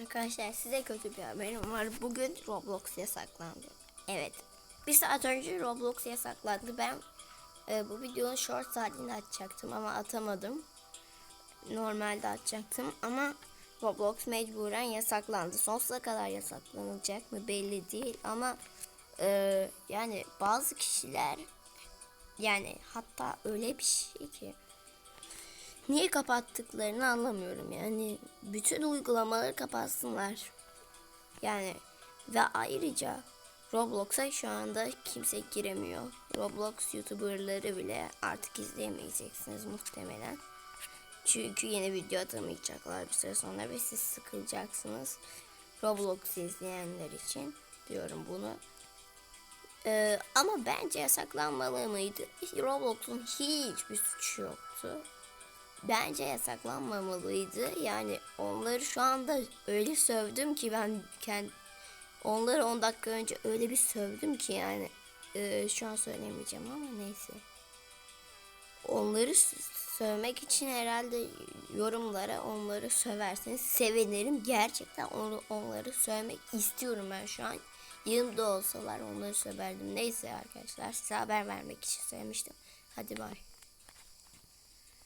Arkadaşlar size kötü bir haberim var. Bugün Roblox yasaklandı. Evet. Bir saat önce Roblox yasaklandı. Ben e, bu videonun short halini açacaktım ama atamadım. Normalde açacaktım ama Roblox mecburen yasaklandı. Sonsuza kadar yasaklanacak mı belli değil ama e, yani bazı kişiler yani hatta öyle bir şey ki niye kapattıklarını anlamıyorum. Yani bütün uygulamaları kapatsınlar. Yani ve ayrıca Roblox'a şu anda kimse giremiyor. Roblox YouTuber'ları bile artık izleyemeyeceksiniz muhtemelen. Çünkü yeni video atamayacaklar bir süre sonra ve siz sıkılacaksınız. Roblox izleyenler için diyorum bunu. Ee, ama bence yasaklanmalı mıydı? Roblox'un hiçbir suçu yoktu. Bence yasaklanmamalıydı. Yani onları şu anda öyle sövdüm ki ben kend onları 10 dakika önce öyle bir sövdüm ki yani e, şu an söylemeyeceğim ama neyse. Onları sövmek için herhalde yorumlara onları söverseniz sevinirim. Gerçekten onu, onları sövmek istiyorum ben şu an. Yanımda olsalar onları söverdim. Neyse arkadaşlar size haber vermek için söylemiştim. Hadi bay.